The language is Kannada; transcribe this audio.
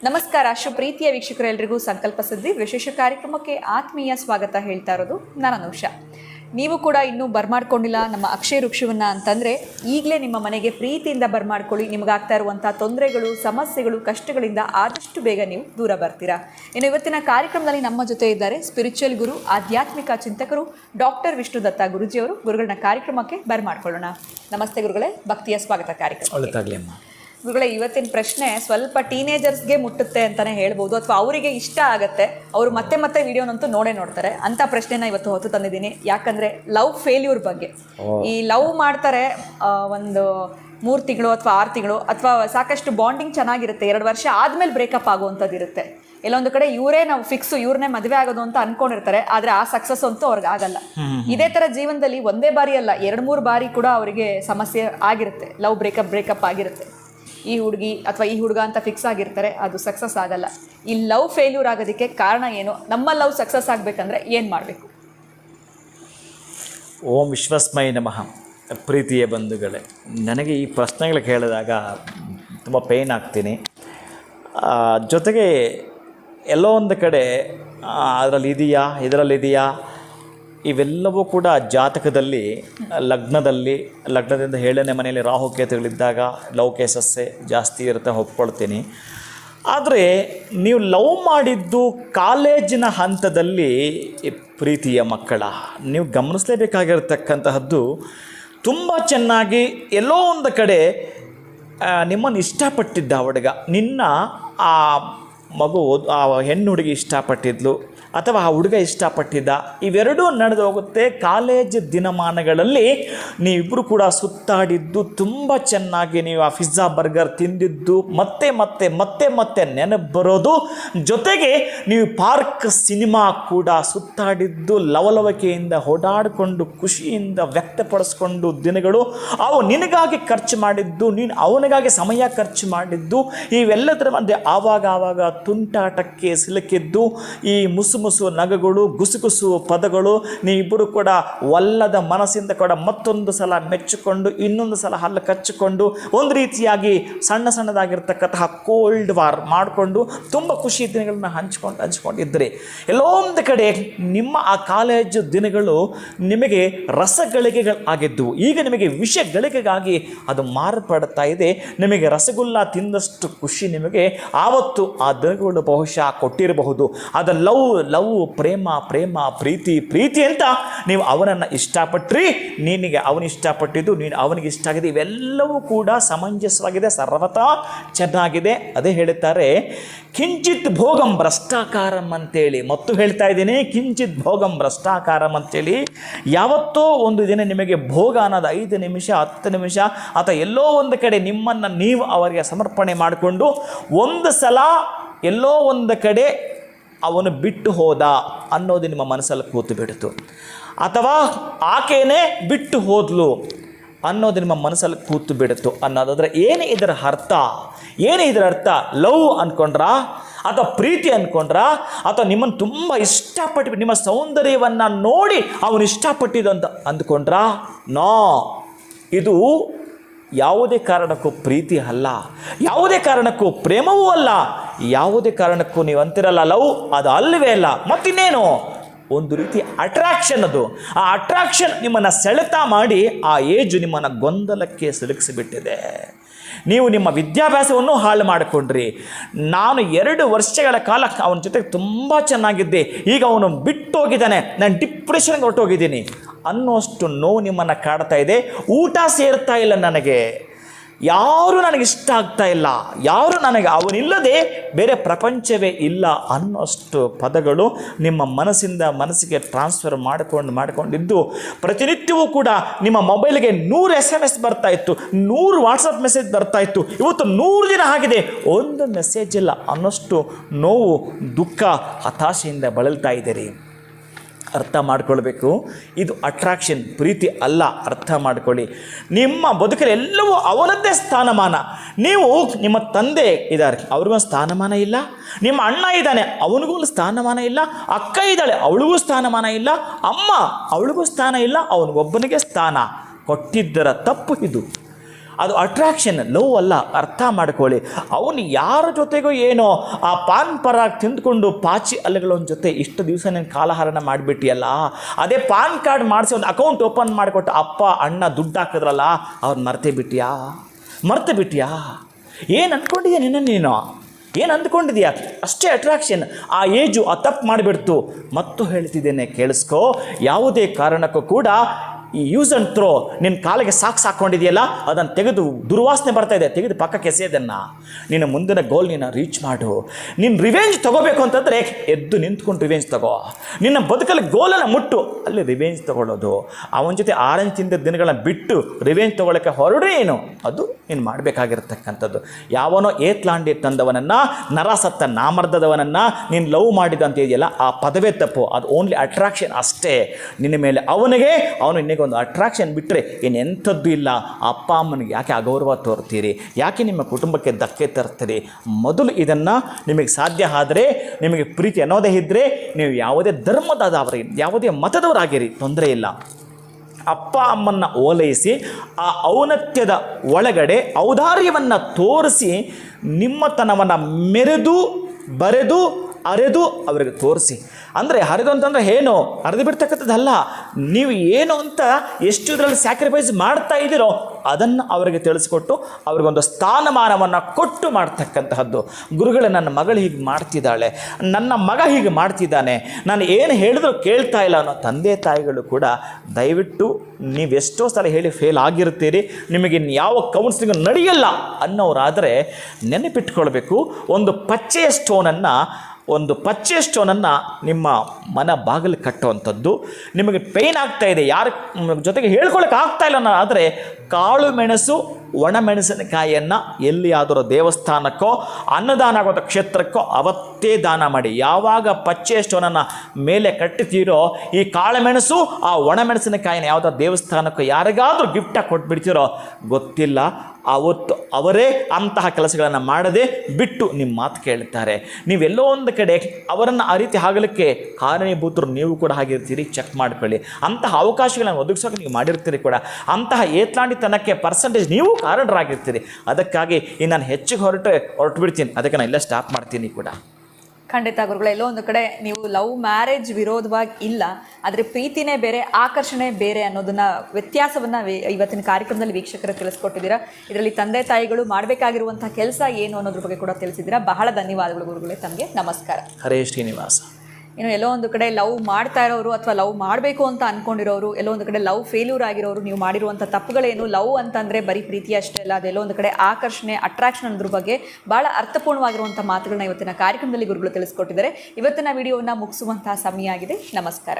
ನಮಸ್ಕಾರ ಶುಪ್ರೀತಿಯ ವೀಕ್ಷಕರೆಲ್ಲರಿಗೂ ಸಂಕಲ್ಪ ಸುದ್ದಿ ವಿಶೇಷ ಕಾರ್ಯಕ್ರಮಕ್ಕೆ ಆತ್ಮೀಯ ಸ್ವಾಗತ ಹೇಳ್ತಾ ಇರೋದು ನಾನು ಅನುಷ ನೀವು ಕೂಡ ಇನ್ನೂ ಬರ್ಮಾಡ್ಕೊಂಡಿಲ್ಲ ನಮ್ಮ ಅಕ್ಷಯ ವೃಕ್ಷವನ್ನ ಅಂತಂದ್ರೆ ಈಗಲೇ ನಿಮ್ಮ ಮನೆಗೆ ಪ್ರೀತಿಯಿಂದ ಬರ್ಮಾಡ್ಕೊಳ್ಳಿ. ನಿಮಗಾಗ್ತಾ ಇರುವಂಥ ತೊಂದರೆಗಳು, ಸಮಸ್ಯೆಗಳು, ಕಷ್ಟಗಳಿಂದ ಆದಷ್ಟು ಬೇಗ ನೀವು ದೂರ ಬರ್ತೀರಾ. ಇನ್ನು ಇವತ್ತಿನ ಕಾರ್ಯಕ್ರಮದಲ್ಲಿ ನಮ್ಮ ಜೊತೆ ಇದ್ದಾರೆ ಸ್ಪಿರಿಚುವಲ್ ಗುರು, ಆಧ್ಯಾತ್ಮಿಕ ಚಿಂತಕರು ಡಾಕ್ಟರ್ ವಿಷ್ಣು ದತ್ತ ಗುರುಜಿಯವರು. ಗುರುಗಳನ್ನ ಕಾರ್ಯಕ್ರಮಕ್ಕೆ ಬರ್ಮಾಡ್ಕೊಳ್ಳೋಣ. ನಮಸ್ತೆ ಗುರುಗಳೇ, ಭಕ್ತಿಯ ಸ್ವಾಗತ ಕಾರ್ಯಕ್ರಮ ಗುರುಗಳೇ ಇವತ್ತಿನ ಪ್ರಶ್ನೆ ಸ್ವಲ್ಪ ಟೀನೇಜರ್ಸ್ಗೆ ಮುಟ್ಟುತ್ತೆ ಅಂತಾನೆ ಹೇಳ್ಬೋದು ಅಥವಾ ಅವರಿಗೆ ಇಷ್ಟ ಆಗುತ್ತೆ. ಅವರು ಮತ್ತೆ ಮತ್ತೆ ವಿಡಿಯೋನಂತೂ ನೋಡೇ ನೋಡ್ತಾರೆ. ಅಂತ ಪ್ರಶ್ನೆನ ಇವತ್ತು ಹೊತ್ತು ತಂದಿದ್ದೀನಿ. ಯಾಕಂದ್ರೆ ಲವ್ ಫೇಲ್ಯೂರ್ ಬಗ್ಗೆ. ಈ ಲವ್ ಮಾಡ್ತಾರೆ ಆ, ಒಂದು ಮೂರು ತಿಂಗಳು ಅಥವಾ ಆರು ತಿಂಗಳು ಅಥವಾ ಸಾಕಷ್ಟು ಬಾಂಡಿಂಗ್ ಚೆನ್ನಾಗಿರುತ್ತೆ. ಎರಡು ವರ್ಷ ಆದ್ಮೇಲೆ ಬ್ರೇಕಪ್ ಆಗುವಂಥದ್ದು ಇರುತ್ತೆ. ಎಲ್ಲೊಂದು ಕಡೆ ಇವರೇ ನಾವು ಫಿಕ್ಸ್ ಇವ್ರನ್ನೇ ಮದುವೆ ಆಗೋದು ಅಂತ ಅನ್ಕೊಂಡಿರ್ತಾರೆ. ಆದ್ರೆ ಆ ಸಕ್ಸಸ್ ಅಂತೂ ಅವ್ರಿಗೆ ಆಗಲ್ಲ. ಇದೇ ತರ ಜೀವನದಲ್ಲಿ ಒಂದೇ ಬಾರಿ ಅಲ್ಲ ಎರಡು ಮೂರು ಬಾರಿ ಕೂಡ ಅವರಿಗೆ ಸಮಸ್ಯೆ ಆಗಿರುತ್ತೆ. ಲವ್ ಬ್ರೇಕಪ್ ಬ್ರೇಕಪ್ ಆಗಿರುತ್ತೆ. ಈ ಹುಡುಗಿ ಅಥವಾ ಈ ಹುಡುಗ ಅಂತ ಫಿಕ್ಸ್ ಆಗಿರ್ತಾರೆ, ಅದು ಸಕ್ಸಸ್ ಆಗಲ್ಲ. ಈ ಲವ್ ಫೇಲ್ಯೂರ್ ಆಗೋದಕ್ಕೆ ಕಾರಣ ಏನು? ನಮ್ಮ ಲವ್ ಸಕ್ಸಸ್ ಆಗಬೇಕಂದ್ರೆ ಏನು ಮಾಡಬೇಕು? ಓಂ ವಿಶ್ವಸ್ಮೈ ನಮಃ. ಪ್ರೀತಿಯ ಬಂಧುಗಳೇ, ನನಗೆ ಈ ಪ್ರಶ್ನೆಗಳು ಕೇಳಿದಾಗ ತುಂಬ ಪೇಯ್ನ್ ಆಗ್ತೀನಿ. ಜೊತೆಗೆ ಎಲ್ಲೋ ಒಂದು ಕಡೆ ಅದರಲ್ಲಿ ಇದೆಯಾ, ಇದರಲ್ಲಿ ಇದೆಯಾ ಇವೆಲ್ಲವೂ ಕೂಡ ಜಾತಕದಲ್ಲಿ, ಲಗ್ನದಲ್ಲಿ, ಲಗ್ನದಿಂದ ಏಳನೇ ಮನೆಯಲ್ಲಿ ರಾಹುಕೇತುಗಳಿದ್ದಾಗ ಲವ್ ಕೇಸಸ್ಸೇ ಜಾಸ್ತಿ ಇರುತ್ತೆ ಒಪ್ಕೊಳ್ತೀನಿ. ಆದರೆ ನೀವು ಲವ್ ಮಾಡಿದ್ದು ಕಾಲೇಜಿನ ಹಂತದಲ್ಲಿ ಪ್ರೀತಿಯ ಮಕ್ಕಳ, ನೀವು ಗಮನಿಸಲೇಬೇಕಾಗಿರ್ತಕ್ಕಂತಹದ್ದು ತುಂಬ ಚೆನ್ನಾಗಿ ಎಲ್ಲೋ ಒಂದು ಕಡೆ ನಿಮ್ಮನ್ನು ಇಷ್ಟಪಟ್ಟಿದ್ದ ಹುಡುಗ, ನಿನ್ನ ಆ ಮಗು ಆ ಹೆಣ್ಣು ಹುಡುಗಿ ಇಷ್ಟಪಟ್ಟಿದ್ಲು ಅಥವಾ ಆ ಹುಡುಗ ಇಷ್ಟಪಟ್ಟಿದ್ದ, ಇವೆರಡೂ ನಡೆದು ಹೋಗುತ್ತೆ ಕಾಲೇಜ್ ದಿನಮಾನಗಳಲ್ಲಿ. ನೀವಿಬ್ಬರು ಕೂಡ ಸುತ್ತಾಡಿದ್ದು ತುಂಬ ಚೆನ್ನಾಗಿ, ನೀವು ಆ ಪಿಜ್ಜಾ, ಬರ್ಗರ್ ತಿಂದಿದ್ದು ಮತ್ತೆ ಮತ್ತೆ ಮತ್ತೆ ಮತ್ತೆ ನೆನಪು ಬರೋದು. ಜೊತೆಗೆ ನೀವು ಪಾರ್ಕ್ ಸಿನಿಮಾ ಕೂಡ ಸುತ್ತಾಡಿದ್ದು, ಲವಲವಿಕೆಯಿಂದ ಓಡಾಡಿಕೊಂಡು, ಖುಷಿಯಿಂದ ವ್ಯಕ್ತಪಡಿಸ್ಕೊಂಡು ದಿನಗಳು. ಅವು ನಿನಗಾಗಿ ಖರ್ಚು ಮಾಡಿದ್ದು, ನೀನು ಅವನಿಗಾಗಿ ಸಮಯ ಖರ್ಚು ಮಾಡಿದ್ದು, ಇವೆಲ್ಲದರ ಮಧ್ಯೆ ಆವಾಗ ಆವಾಗ ತುಂಟಾಟಕ್ಕೆ ಸಿಲುಕಿದ್ದು, ಈ ಮುಸು ಮುಸು ನಗಗಳು, ಗುಸುಗುಸುವ ಪದಗಳು, ನೀವಿಬ್ಬರು ಕೂಡ ಒಲ್ಲದ ಮನಸ್ಸಿಂದ ಕೂಡ ಮತ್ತೊಂದು ಸಲ ಮೆಚ್ಚಿಕೊಂಡು, ಇನ್ನೊಂದು ಸಲ ಹಲ್ಲು ಕಚ್ಚಿಕೊಂಡು, ಒಂದು ರೀತಿಯಾಗಿ ಸಣ್ಣ ಸಣ್ಣದಾಗಿರ್ತಕ್ಕಂತಹ ಕೋಲ್ಡ್ ವಾರ್ ಮಾಡಿಕೊಂಡು, ತುಂಬ ಖುಷಿ ದಿನಗಳನ್ನ ಹಂಚ್ಕೊಂಡು, ಹಂಚ್ಕೊಂಡಿದ್ದರೆ. ಎಲ್ಲೊಂದು ಕಡೆ ನಿಮ್ಮ ಆ ಕಾಲೇಜು ದಿನಗಳು ನಿಮಗೆ ರಸಗಳಿಗೆಗಳು ಆಗಿದ್ದವು. ಈಗ ನಿಮಗೆ ವಿಷ ಗಳಿಗೆಗಾಗಿ ಅದು ಮಾರ್ಪಡ್ತಾ ಇದೆ. ನಿಮಗೆ ರಸಗುಲ್ಲ ತಿಂದಷ್ಟು ಖುಷಿ ನಿಮಗೆ ಆವತ್ತು ಆ ದಿನಗಳು ಬಹುಶಃ ಕೊಟ್ಟಿರಬಹುದು. ಅದು ಲವ್ ಲವ್, ಪ್ರೇಮ ಪ್ರೇಮ, ಪ್ರೀತಿ ಪ್ರೀತಿ ಅಂತ ನೀವು ಅವನನ್ನು ಇಷ್ಟಪಟ್ಟ್ರಿ ನಿನಗೆ ಅವನು ಇಷ್ಟಪಟ್ಟಿದ್ದು, ನೀನು ಅವನಿಗೆ ಇಷ್ಟ ಆಗಿದೆ ಇವೆಲ್ಲವೂ ಕೂಡ ಸಮಂಜಸವಾಗಿದೆ, ಸರ್ವತಾ ಚೆನ್ನಾಗಿದೆ. ಅದೇ ಹೇಳುತ್ತಾರೆ ಕಿಂಚಿತ್ ಭೋಗಂ ಭ್ರಷ್ಟಾಕಾರಂ ಅಂತೇಳಿ. ಮತ್ತು ಹೇಳ್ತಾ ಇದ್ದೀನಿ, ಕಿಂಚಿತ್ ಭೋಗಂ ಭ್ರಷ್ಟಾಕಾರಂ ಅಂತೇಳಿ. ಯಾವತ್ತೋ ಒಂದು ದಿನ ನಿಮಗೆ ಭೋಗ ಅನ್ನೋದು ಐದು ನಿಮಿಷ, ಹತ್ತು ನಿಮಿಷ, ಅಥವಾ ಎಲ್ಲೋ ಒಂದು ಕಡೆ ನಿಮ್ಮನ್ನು ನೀವು ಅವರಿಗೆ ಸಮರ್ಪಣೆ ಮಾಡಿಕೊಂಡು, ಒಂದು ಸಲ ಎಲ್ಲೋ ಒಂದು ಕಡೆ ಅವನು ಬಿಟ್ಟು ಹೋದ ಅನ್ನೋದು ನಿಮ್ಮ ಮನಸ್ಸಲ್ಲಿ ಕೂತು ಬಿಡ್ತು ಅಥವಾ ಆಕೆಯೇ ಬಿಟ್ಟು ಹೋದ್ಲು ಅನ್ನೋದು ನಿಮ್ಮ ಮನಸ್ಸಲ್ಲಿ ಕೂತು ಬಿಡುತ್ತು ಅನ್ನೋದಾದ್ರೆ ಏನು ಇದರ ಅರ್ಥ, ಏನು ಇದರ ಅರ್ಥ, ಲವ್ ಅಂದ್ಕೊಂಡ್ರಾ ಅಥವಾ ಪ್ರೀತಿ ಅಂದ್ಕೊಂಡ್ರ ಅಥವಾ ನಿಮ್ಮನ್ನು ತುಂಬ ಇಷ್ಟಪಟ್ಟು ನಿಮ್ಮ ಸೌಂದರ್ಯವನ್ನು ನೋಡಿ ಅವನು ಇಷ್ಟಪಟ್ಟಿದ್ದು ಅಂತ ಅಂದ್ಕೊಂಡ್ರಾ? ನೋ. ಇದು ಯಾವುದೇ ಕಾರಣಕ್ಕೂ ಪ್ರೀತಿ ಅಲ್ಲ, ಯಾವುದೇ ಕಾರಣಕ್ಕೂ ಪ್ರೇಮವೂ ಅಲ್ಲ ಯಾವುದೇ ಕಾರಣಕ್ಕೂ ನೀವು ಅಂತಿರಲ್ಲ. ಲವ್ ಅದು ಅಲ್ಲವೇ ಅಲ್ಲ, ಮತ್ತಿನ್ನೇನು? ಒಂದು ರೀತಿ ಅಟ್ರಾಕ್ಷನ್ ಅದು. ಆ ಅಟ್ರಾಕ್ಷನ್ ನಿಮ್ಮನ್ನು ಸೆಳೆತ ಮಾಡಿ ಆ ಏಜು ನಿಮ್ಮನ್ನು ಗೊಂದಲಕ್ಕೆ ಸಿಲುಕಿಸಿಬಿಟ್ಟಿದೆ. ನೀವು ನಿಮ್ಮ ವಿದ್ಯಾಭ್ಯಾಸವನ್ನು ಹಾಳು ಮಾಡಿಕೊಂಡ್ರಿ. ನಾನು ಎರಡು ವರ್ಷಗಳ ಕಾಲ ಅವನ ಜೊತೆಗೆ ತುಂಬ ಚೆನ್ನಾಗಿದ್ದೆ. ಈಗ ಅವನು ಬಿಟ್ಟು ಹೋಗಿದ್ದಾನೆ ನಾನು ಡಿಪ್ರೆಷನ್ಗೆ ಹೊರಟೋಗಿದ್ದೀನಿ. ಅನ್ನೋಷ್ಟು ನೋವು ನಿಮ್ಮನ್ನು ಕಾಡ್ತಾ ಇದೆ. ಊಟ ಸೇರ್ತಾ ಇಲ್ಲ ನನಗೆ. ಯಾರು ನನಗೆ ಇಷ್ಟ ಆಗ್ತಾ ಇಲ್ಲ. ಯಾರು ನನಗೆ ಅವನಿಲ್ಲದೆ ಬೇರೆ ಪ್ರಪಂಚವೇ ಇಲ್ಲ ಅನ್ನೋಷ್ಟು ಪದಗಳು ನಿಮ್ಮ ಮನಸ್ಸಿಂದ ಮನಸ್ಸಿಗೆ ಟ್ರಾನ್ಸ್ಫರ್ ಮಾಡಿಕೊಂಡು ಮಾಡಿಕೊಂಡಿದ್ದು, ಪ್ರತಿನಿತ್ಯವೂ ಕೂಡ ನಿಮ್ಮ ಮೊಬೈಲ್ಗೆ ನೂರು ಎಸ್ ಎಂ ಎಸ್ ಬರ್ತಾ ಇತ್ತು, ನೂರು ವಾಟ್ಸಪ್ ಮೆಸೇಜ್ ಬರ್ತಾ ಇತ್ತು, ಇವತ್ತು ನೂರು ದಿನ ಆಗಿದೆ. ಒಂದು ಮೆಸೇಜ್ ಇಲ್ಲ ಅನ್ನೋಷ್ಟು ನೋವು, ದುಃಖ, ಹತಾಶೆಯಿಂದ ಬಳಲ್ತಾ ಇದ್ದೀರಿ. ಅರ್ಥ ಮಾಡ್ಕೊಳ್ಬೇಕು. ಇದು ಅಟ್ರಾಕ್ಷನ್ ಪ್ರೀತಿ ಅಲ್ಲ, ಅರ್ಥ ಮಾಡ್ಕೊಳ್ಳಿ. ನಿಮ್ಮ ಬದುಕಲ್ಲಿ ಎಲ್ಲವೂ ಅವನದ್ದೇ ಸ್ಥಾನಮಾನ. ನೀವು ನಿಮ್ಮ ತಂದೆ ಇದ್ದಾರೆ ಅವ್ರಿಗೂ ಸ್ಥಾನಮಾನ ಇಲ್ಲ. ನಿಮ್ಮ ಅಣ್ಣ ಇದ್ದಾನೆ, ಅವನಿಗೂ ಸ್ಥಾನಮಾನ ಇಲ್ಲ. ಅಕ್ಕ ಇದ್ದಾಳೆ, ಅವಳಿಗೂ ಸ್ಥಾನಮಾನ ಇಲ್ಲ. ಅಮ್ಮ, ಅವಳಿಗೂ ಸ್ಥಾನ ಇಲ್ಲ. ಅವನಿಗೊಬ್ಬನಿಗೆ ಸ್ಥಾನ. ಕೊಟ್ಟಿದ್ದರ ತಪ್ಪು ಇದು. ಅದು ಅಟ್ರಾಕ್ಷನ್ ಲವ್ ಅಲ್ಲ, ಅರ್ಥ ಮಾಡ್ಕೊಳ್ಳಿ. ಅವನು ಯಾರ ಜೊತೆಗೋ ಏನೋ, ಆ ಪಾನ್ ಪರಾಗ್ ತಿಂದ್ಕೊಂಡು ಪಾಚಿ ಅಲೆಗಳೊಂದು ಜೊತೆ ಇಷ್ಟು ದಿವಸ ನೀನು ಕಾಲಹರಣ ಮಾಡಿಬಿಟ್ಟಿಯಲ್ಲ? ಅದೇ ಪಾನ್ ಕಾರ್ಡ್ ಮಾಡಿಸಿ ಒಂದು ಅಕೌಂಟ್ ಓಪನ್ ಮಾಡಿಕೊಟ್ಟು, ಅಪ್ಪ, ಅಣ್ಣ ದುಡ್ಡು ಹಾಕಿದ್ರಲ್ಲ, ಅವ್ರು ಮರ್ತೇ ಬಿಟ್ಟಿಯಾ? ಮರ್ತೆ ಬಿಟ್ಟಿಯಾ? ಏನು ಅಂದ್ಕೊಂಡಿದ್ಯಾ ನಿನ್ನ ನೀನು? ಏನು ಅಂದ್ಕೊಂಡಿದ್ಯಾ? ಅಷ್ಟೇ ಅಟ್ರಾಕ್ಷನ್ ಆ ಏಜು ಆ ತಪ್ಪು ಮಾಡಿಬಿಡ್ತು. ಮತ್ತು ಹೇಳ್ತಿದ್ದೇನೆ, ಕೇಳಿಸ್ಕೋ. ಯಾವುದೇ ಕಾರಣಕ್ಕೂ ಕೂಡ ಈ ಯೂಸ್ ಅಂಡ್ ಥ್ರೋ ನಿನ್ನ ಕಾಲಿಗೆ ಸಾಕು ಸಾಕೊಂಡಿದೆಯಲ್ಲ ಅದನ್ನು ತೆಗೆದು ದುರ್ವಾಸನೆ ಬರ್ತಾ ಇದೆ, ತೆಗೆದು ಪಕ್ಕಕ್ಕೆ ಎಸೆಯೋದನ್ನು. ನಿನ್ನ ಮುಂದಿನ ಗೋಲ್ ನೀನು ರೀಚ್ ಮಾಡು. ನಿನ್ನ ರಿವೆಂಜ್ ತಗೋಬೇಕು ಅಂತಂದರೆ ಎದ್ದು ನಿಂತ್ಕೊಂಡು ರಿವೆಂಜ್ ತಗೋ. ನಿನ್ನ ಬದುಕಲ್ಲಿ ಗೋಲನ್ನು ಮುಟ್ಟು. ಅಲ್ಲಿ ರಿವೆಂಜ್ ತಗೊಳ್ಳೋದು. ಅವನ ಜೊತೆ ಆರೆಂಜ್ ತಿಂದ ದಿನಗಳನ್ನ ಬಿಟ್ಟು ರಿವೆಂಜ್ ತೊಗೊಳಕ್ಕೆ ಹೊರಡ್ರೆ ಏನು ಅದು ನೀನು ಮಾಡಬೇಕಾಗಿರ್ತಕ್ಕಂಥದ್ದು. ಯಾವನೋ ಏತ್ಲಾಂಡಿ ತಂದವನನ್ನು, ನರಸತ್ತ ನಾಮರ್ದದವನನ್ನು ನೀನು ಲವ್ ಮಾಡಿದಂತ ಇದೆಯಲ್ಲ, ಆ ಪದವೇ ತಪ್ಪು. ಅದು ಓನ್ಲಿ ಅಟ್ರಾಕ್ಷನ್ ಅಷ್ಟೇ. ನಿನ್ನ ಮೇಲೆ ಅವನಿಗೆ, ಅವನು ನಿನಗೊಂದು ಅಟ್ರಾಕ್ಷನ್ ಬಿಟ್ಟರೆ ಇನ್ನೆಂಥದ್ದು ಇಲ್ಲ. ಅಪ್ಪ, ಅಮ್ಮನಿಗೆ ಯಾಕೆ ಅಗೌರವ ತೋರ್ತೀರಿ? ಯಾಕೆ ನಿಮ್ಮ ಕುಟುಂಬಕ್ಕೆ ಧಕ್ಕೆ ತರ್ತೀರಿ? ಮೊದಲು ಇದನ್ನು ನಿಮಗೆ ಸಾಧ್ಯ ಆದರೆ, ನಿಮಗೆ ಪ್ರೀತಿ ಅನ್ನೋದೇ ಇದ್ದರೆ ನೀವು ಯಾವುದೇ ಧರ್ಮದಾದವರಿ, ಯಾವುದೇ ಮತದವರಾಗಿರಿ, ತೊಂದರೆ ಇಲ್ಲ. ಅಪ್ಪ, ಅಮ್ಮನ್ನು ಓಲೈಸಿ, ಆ ಔನತ್ಯದ ಒಳಗಡೆ ಔದಾರ್ಯವನ್ನು ತೋರಿಸಿ, ನಿಮ್ಮತನವನ್ನು ಮೆರೆದು, ಬರೆದು, ಅರೆದು ಅವರಿಗೆ ತೋರಿಸಿ. ಅಂದರೆ ಹರಿದು ಅಂತಂದರೆ ಏನು? ಹರಿದು ಬಿಡ್ತಕ್ಕಂಥದ್ದಲ್ಲ. ನೀವು ಏನು ಅಂತ ಎಷ್ಟು ಇದರಲ್ಲಿ ಸ್ಯಾಕ್ರಿಫೈಸ್ ಮಾಡ್ತಾ ಇದ್ದೀರೋ ಅದನ್ನು ಅವರಿಗೆ ತಿಳಿಸ್ಕೊಟ್ಟು ಅವ್ರಿಗೊಂದು ಸ್ಥಾನಮಾನವನ್ನು ಕೊಟ್ಟು ಮಾಡ್ತಕ್ಕಂತಹದ್ದು. ಗುರುಗಳು, ನನ್ನ ಮಗಳು ಹೀಗೆ ಮಾಡ್ತಿದ್ದಾಳೆ. ನನ್ನ ಮಗ ಹೀಗೆ ಮಾಡ್ತಿದ್ದಾನೆ. ನಾನು ಏನು ಹೇಳಿದ್ರು ಕೇಳ್ತಾ ಇಲ್ಲ ಅನ್ನೋ ತಂದೆ ತಾಯಿಗಳು ಕೂಡ ದಯವಿಟ್ಟು ನೀವೆಷ್ಟೋ ಸಲ ಹೇಳಿ ಫೇಲ್ ಆಗಿರ್ತೀರಿ. ನಿಮಗೆ ಯಾವ ಕೌನ್ಸಿಲಿಂಗ್ ನಡೆಯಲ್ಲ ಅನ್ನೋರಾದರೆ ನೆನಪಿಟ್ಕೊಳ್ಬೇಕು. ಒಂದು ಪಚ್ಚೆಯ ಸ್ಟೋನನ್ನು ಒಂದು ಪಚ್ಚೆ ಸ್ಟೋನನ್ನು ನಿಮ್ಮ ಮನ ಬಾಗಿಲು ಕಟ್ಟುವಂಥದ್ದು. ನಿಮಗೆ ಪೇಯ್ನ್ ಆಗ್ತಾ ಇದೆ. ಯಾರ ಜೊತೆಗೆ ಹೇಳ್ಕೊಳಕ್ಕೆ ಆಗ್ತಾ ಇಲ್ಲ ಆದರೆ ಕಾಳು ಮೆಣಸು ಒಣಮೆಣಸಿನಕಾಯಿಯನ್ನು ಎಲ್ಲಿಯಾದರೂ ದೇವಸ್ಥಾನಕ್ಕೋ ಅನ್ನದಾನ ಆಗುವಂಥ ಕ್ಷೇತ್ರಕ್ಕೋ ಅವತ್ತೇ ದಾನ ಮಾಡಿ. ಯಾವಾಗ ಪಚ್ಚೆ ಸ್ಟೋನನ್ನು ಮೇಲೆ ಕಟ್ಟುತ್ತೀರೋ ಈ ಕಾಳುಮೆಣಸು ಆ ಒಣಮೆಣಸಿನಕಾಯಿನ ಯಾವುದೋ ದೇವಸ್ಥಾನಕ್ಕೋ ಯಾರಿಗಾದರೂ ಗಿಫ್ಟಾಗಿ ಕೊಟ್ಬಿಡ್ತೀರೋ, ಗೊತ್ತಿಲ್ಲ. ಅವತ್ತು ಅವರೇ ಅಂತಹ ಕೆಲಸಗಳನ್ನು ಮಾಡದೆ ಬಿಟ್ಟು ನಿಮ್ಮ ಮಾತು ಕೇಳ್ತಾರೆ. ನೀವೆಲ್ಲೋ ಒಂದು ಕಡೆ ಅವರನ್ನು ಆ ರೀತಿ ಆಗಲಿಕ್ಕೆ ಕಾರಣೀಭೂತರು ನೀವು ಕೂಡ ಆಗಿರ್ತೀರಿ ಚೆಕ್ ಮಾಡ್ಕೊಳ್ಳಿ. ಅಂತಹ ಅವಕಾಶಗಳನ್ನು ಒದಗಿಸೋಕೆ ನೀವು ಮಾಡಿರ್ತೀರಿ ಕೂಡ. ಅಂತಹ ಏತ್ಲಾಂಡಿತನಕ್ಕೆ ಪರ್ಸೆಂಟೇಜ್ ನೀವು ಕಾರಣರಾಗಿರ್ತೀರಿ. ಅದಕ್ಕಾಗಿ ಈ ನಾನು ಹೆಚ್ಚಿಗೆ ಹೊರಟು ಹೊರಟು ಬಿಡ್ತೀನಿ ಅದಕ್ಕೆ ನಾನು ಇಲ್ಲೇ ಸ್ಟಾಪ್ ಮಾಡ್ತೀನಿ ಕೂಡ. ಖಂಡಿತ ಗುರುಗಳು ಎಲ್ಲೋ ಒಂದು ಕಡೆ ನೀವು ಲವ್ ಮ್ಯಾರೇಜ್ ವಿರೋಧವಾಗಿ ಇಲ್ಲ ಆದರೆ ಪ್ರೀತಿನೇ ಬೇರೆ ಆಕರ್ಷಣೆ ಬೇರೆ ಅನ್ನೋದನ್ನ ವ್ಯತ್ಯಾಸವನ್ನ ಇವತ್ತಿನ ಕಾರ್ಯಕ್ರಮದಲ್ಲಿ ವೀಕ್ಷಕರು ತಿಳಿಸ್ಕೊಟ್ಟಿದ್ದೀರಾ. ಇದರಲ್ಲಿ ತಂದೆ ತಾಯಿಗಳು ಮಾಡಬೇಕಾಗಿರುವಂತಹ ಕೆಲಸ ಏನು ಅನ್ನೋದ್ರ ಬಗ್ಗೆ ಕೂಡ ತಿಳಿಸಿದ್ದೀರಾ. ಬಹಳ ಧನ್ಯವಾದಗಳು ಗುರುಗಳೇ ತಮಗೆ ನಮಸ್ಕಾರ. ಹರೇ ಶ್ರೀನಿವಾಸ. ಇನ್ನು ಎಲ್ಲೋ ಒಂದು ಕಡೆ ಲವ್ ಮಾಡ್ತಾ ಇರೋರು ಅಥವಾ ಲವ್ ಮಾಡಬೇಕು ಅಂತ ಅನ್ಕೊಂಡಿರೋರು, ಎಲ್ಲೋ ಒಂದು ಕಡೆ ಲವ್ ಫೇಲ್ಯೂರ್ ಆಗಿರೋರು ನೀವು ಮಾಡಿರುವಂಥ ತಪ್ಪುಗಳೇನು? ಲವ್ ಅಂತಂದರೆ ಬರೀ ಪ್ರೀತಿ ಅಷ್ಟೇ ಅಲ್ಲ, ಅದೆಲ್ಲೋ ಒಂದು ಕಡೆ ಆಕರ್ಷಣೆ ಅಟ್ರಾಕ್ಷನ್ ಅನ್ನೋದ್ರ ಬಗ್ಗೆ ಭಾಳ ಅರ್ಥಪೂರ್ಣವಾಗಿರುವಂಥ ಮಾತುಗಳನ್ನ ಇವತ್ತಿನ ಕಾರ್ಯಕ್ರಮದಲ್ಲಿ ಗುರುಗಳು ತಿಳಿಸ್ಕೊಟ್ಟಿದ್ದಾರೆ. ಇವತ್ತಿನ ವಿಡಿಯೋವನ್ನು ಮುಗಿಸುವಂತಹ ಸಮಯ ಆಗಿದೆ. ನಮಸ್ಕಾರ.